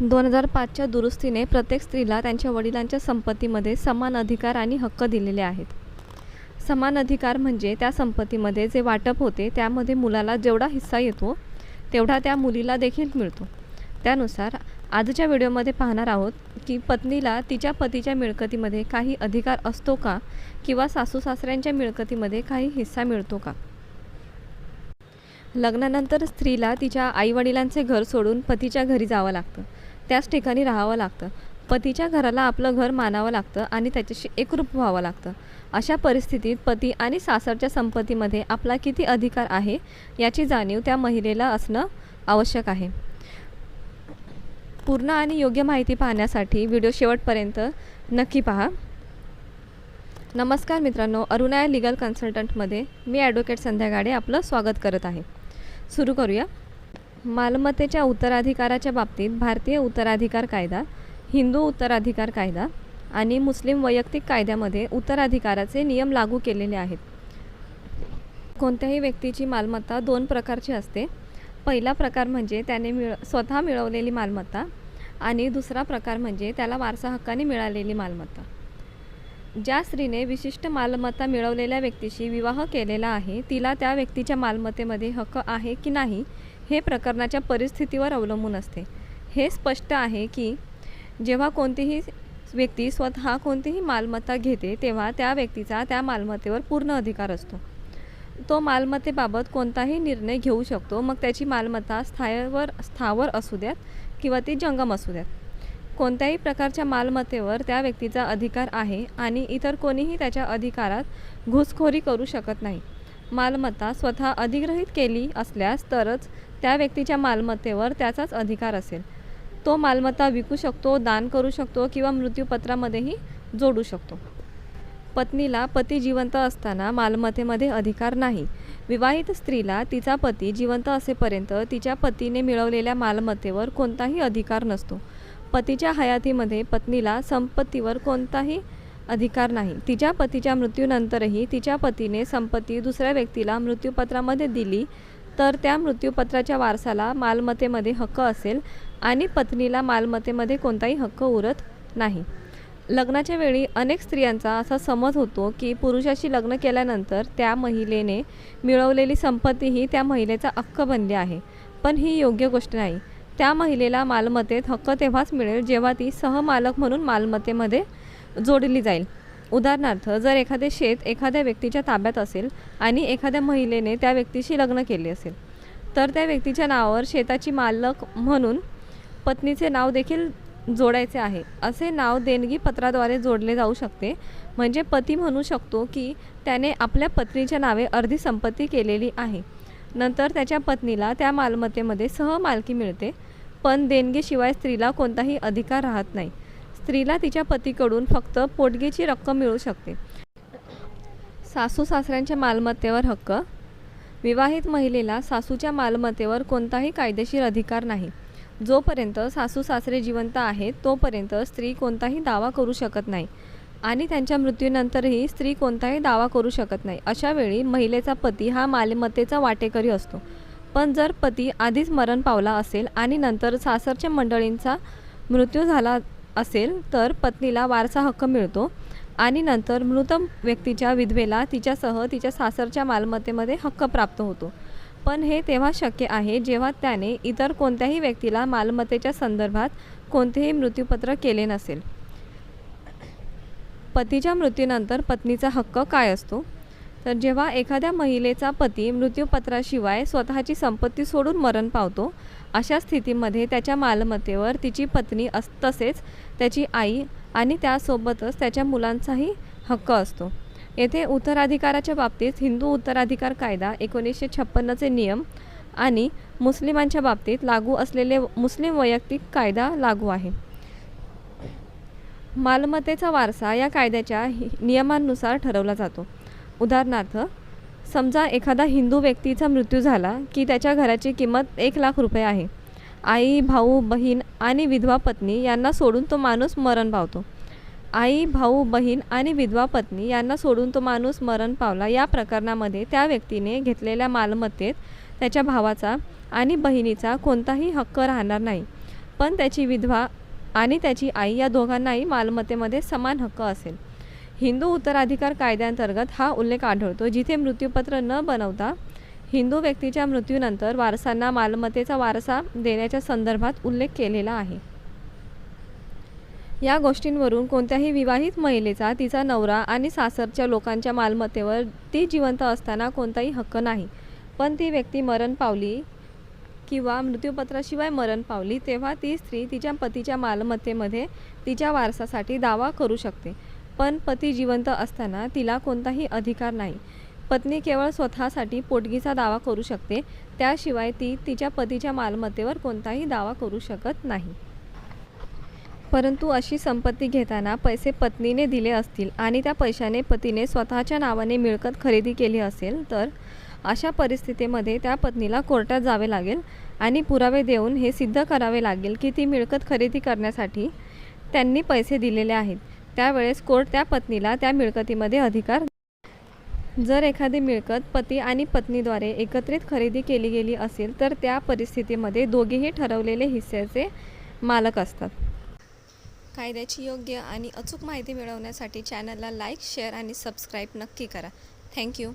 दोन हजार पाचच्या दुरुस्तीने प्रत्येक स्त्रीला त्यांच्या वडिलांच्या संपत्तीमध्ये समान अधिकार आणि हक्क दिलेले आहेत. समान अधिकार म्हणजे त्या संपत्तीमध्ये जे वाटप होते त्यामध्ये मुलाला जेवढा हिस्सा येतो तेवढा त्या मुलीला देखील मिळतो. त्यानुसार आजच्या व्हिडिओमध्ये पाहणार आहोत की पत्नीला तिच्या पतीच्या मिळकतीमध्ये काही अधिकार असतो का किंवा सासू सासऱ्यांच्या मिळकतीमध्ये काही हिस्सा मिळतो का? लग्नानंतर स्त्रीला तिच्या आईवडिलांचे घर सोडून पतीच्या घरी जावं लागतं. त्याच ठिकाणी राहावं लागतं. पतीच्या घराला आपलं घर मानावं लागतं आणि त्याच्याशी एकरूप व्हावं लागतं. अशा परिस्थितीत पती आणि सासरच्या संपत्तीमध्ये आपला किती अधिकार आहे याची जाणीव त्या महिलेला असणं आवश्यक आहे. पूर्ण आणि योग्य माहिती पाहण्यासाठी व्हिडिओ शेवटपर्यंत नक्की पहा. नमस्कार मित्रांनो अरुणाया लिगल कन्सल्टंटमध्ये मी ॲडव्होकेट संध्या गाडे आपलं स्वागत करत आहे. सुरू करूया. मालमत्तेच्या उत्तराधिकाराच्या बाबतीत भारतीय उत्तराधिकार कायदा हिंदू उत्तराधिकार कायदा आणि मुस्लिम वैयक्तिक कायद्यामध्ये उत्तराधिकाराचे नियम लागू केलेले आहेत. कोणत्याही व्यक्तीची मालमत्ता दोन प्रकारची असते. पहिला प्रकार म्हणजे त्याने मिळ स्वतः मिळवलेली मालमत्ता आणि दुसरा प्रकार म्हणजे त्याला वारसा हक्काने मिळालेली मालमत्ता. ज्या स्त्रीने विशिष्ट मालमत्ता मिळवलेल्या व्यक्तीशी विवाह केलेला आहे तिला त्या व्यक्तीच्या मालमत्तेमध्ये हक्क आहे की नाही हे प्रकरणाच्या परिस्थितीवर अवलंबून असते. हे स्पष्ट आहे की जेव्हा कोणतीही व्यक्ती स्वतः कोणतीही मालमत्ता घेते तेव्हा त्या व्यक्तीचा त्या मालमत्तेवर पूर्ण अधिकार असतो. तो मालमत्तेबाबत कोणताही निर्णय घेऊ शकतो मग त्याची मालमत्ता स्थायवर स्थावर असू द्यात किंवा ती जंगम असू द्यात. कोणत्याही प्रकारच्या मालमत्तेवर त्या व्यक्तीचा अधिकार आहे आणि इतर कोणीही त्याच्या अधिकारात घुसखोरी करू शकत नाही. मालमत्ता स्वतः अधिग्रहित केली असल्यास तरच त्या व्यक्तीच्या मालमत्तेवर त्याचाच अधिकार असेल. तो मालमत्ता विकू शकतो दान करू शकतो किंवा मृत्यूपत्रामध्येही जोडू शकतो. पत्नीला पती जिवंत असताना मालमत्तेमध्ये अधिकार नाही. विवाहित स्त्रीला तिचा पती जिवंत असेपर्यंत तिच्या पतीने मिळवलेल्या मालमत्तेवर कोणताही अधिकार नसतो. पतीच्या हयातीमध्ये पत्नीला संपत्तीवर कोणताही अधिकार नाही. तिच्या पतीच्या मृत्यूनंतरही तिच्या पतीने संपत्ती दुसऱ्या व्यक्तीला मृत्यूपत्रामध्ये दिली तर त्या मृत्यूपत्राच्या वारसाला मालमत्तेमध्ये हक्क असेल आणि पत्नीला मालमत्तेमध्ये कोणताही हक्क उरत नाही. लग्नाच्या वेळी अनेक स्त्रियांचा असा समज होतो की पुरुषाशी लग्न केल्यानंतर त्या महिलेने मिळवलेली संपत्ती ही त्या महिलेचा हक्क बनली आहे. पण ही योग्य गोष्ट नाही. त्या महिलेला मालमत्तेत हक्क तेव्हाच मिळेल जेव्हा ती सहमालक म्हणून मालमत्तेमध्ये जोडली जाईल. उदाहरणार्थ जर एखादे शेत एखाद्या व्यक्तीच्या ताब्यात असेल आणि एखाद्या महिलेने त्या व्यक्तीशी लग्न केले असेल तर त्या व्यक्तीच्या नावावर शेताची मालक म्हणून पत्नीचे नाव देखील जोडायचे आहे. असे नाव देणगी पत्राद्वारे जोडले जाऊ शकते. म्हणजे पती म्हणू शकतो की त्याने आपल्या पत्नीच्या नावे अर्धी संपत्ती केलेली आहे. नंतर त्याच्या पत्नीला त्या मालमत्तेमध्ये सहमालकी मिळते. पण देणगीशिवाय स्त्रीला कोणताही अधिकार राहत नाही. स्त्रीला तिच्या पतीकडून फक्त पोटगीची रक्कम मिळू शकते. सासू सासऱ्यांच्या मालमत्तेवर हक्क. विवाहित महिलेला सासूच्या मालमत्तेवर कोणताही कायदेशीर अधिकार नाही. जोपर्यंत सासू सासरे जिवंत आहेत तोपर्यंत स्त्री कोणताही दावा करू शकत नाही. आणि त्यांच्या मृत्यूनंतरही स्त्री कोणताही दावा करू शकत नाही. अशा वेळी महिलेचा पती हा मालमत्तेचा वाटेकरी असतो. पण जर पती आधीच मरण पावला असेल आणि नंतर सासरच्या मंडळींचा मृत्यू झाला असेल तर पत्नीला वारसा हक्क मिळतो आणि नंतर मृत व्यक्तीच्या विधवेला तिच्यासह तिच्या सासरच्या मालमत्तेमध्ये हक्क प्राप्त होतो. पण हे तेव्हा शक्य आहे जेव्हा त्याने इतर कोणत्याही व्यक्तीला मालमत्तेच्या संदर्भात कोणतेही मृत्यूपत्र केले नसेल. पतीच्या मृत्यूनंतर पत्नीचा हक्क काय असतो? तर जेव्हा एखाद्या महिलेचा पती मृत्यूपत्राशिवाय स्वतःची संपत्ती सोडून मरण पावतो अशा स्थितीमध्ये त्याच्या मालमत्तेवर तिची पत्नी अस तसेच त्याची आई आणि त्यासोबतच त्याच्या मुलांचाही हक्क असतो. येथे उत्तराधिकाराच्या बाबतीत हिंदू उत्तराधिकार कायदा एकोणीसशे छप्पन्नचे नियम आणि मुस्लिमांच्या बाबतीत लागू असलेले मुस्लिम वैयक्तिक कायदा लागू आहे. मालमत्तेचा वारसा या कायद्याच्या नियमांनुसार ठरवला जातो. उदाहरणार्थ समजा एखादा हिंदू व्यक्तीचा मृत्यू झाला की त्याच्या घराची किंमत एक लाख रुपये आहे. आई भाऊ बहीण आणि विधवा पत्नी यांना सोडून तो माणूस मरण पावतो. आई भाऊ बहीण आणि विधवा पत्नी यांना सोडून तो माणूस मरण पावला या प्रकरणामध्ये त्या व्यक्तीने घेतलेल्या मालमत्तेत त्याच्या भावाचा आणि बहिणीचा कोणताही हक्क राहणार नाही. पण त्याची विधवा आणि त्याची आई या दोघांनाही मालमत्तेमध्ये समान हक्क असेल. हिंदू उत्तराधिकार कायद्याअंतर्गत हा उल्लेख आढळतो जिथे मृत्यूपत्र न बनवता हिंदू व्यक्तीच्या मृत्यूनंतर वारसांना मालमत्तेचा वारसा देण्याच्या संदर्भात उल्लेख केलेला आहे. या गोष्टींवरून कोणत्याही विवाहित महिलेचा तिचा नवरा आणि सासरच्या लोकांच्या मालमत्तेवर ती जिवंत असताना कोणताही हक्क नाही. पण ती व्यक्ती मरण पावली किंवा मृत्यूपत्राशिवाय मरण पावली तेव्हा ती स्त्री तिच्या पतीच्या मालमत्तेमध्ये तिच्या वारसासाठी दावा करू शकते. पण पती जिवंत असताना तिला कोणताही अधिकार नाही. पत्नी केवळ स्वतःसाठी पोटगीचा दावा करू शकते. त्याशिवाय ती तिच्या पतीच्या मालमत्तेवर कोणताही दावा करू शकत नाही. परंतु अशी संपत्ती घेताना पैसे पत्नीने दिले असतील आणि त्या पैशाने पतीने स्वतःच्या नावाने मिळकत खरेदी केली असेल तर अशा परिस्थितीमध्ये त्या पत्नीला कोर्टात जावे लागेल आणि पुरावे देऊन हे सिद्ध करावे लागेल की ती मिळकत खरेदी करण्यासाठी त्यांनी पैसे दिलेले आहेत. त्यावेळेस कोर्ट त्या पत्नीला त्या मिळकतीमध्ये अधिकार जर एखादी मिळकत पती आणि पत्नीद्वारे एकत्रित खरेदी केली गेली असेल तर त्या परिस्थितीमध्ये दोघेही ठरवलेले हिस्स्याचे मालक असतात. कायद्याची योग्य आणि अचूक माहिती मिळवण्यासाठी चॅनलला लाईक शेअर आणि सबस्क्राईब नक्की करा. थँक्यू.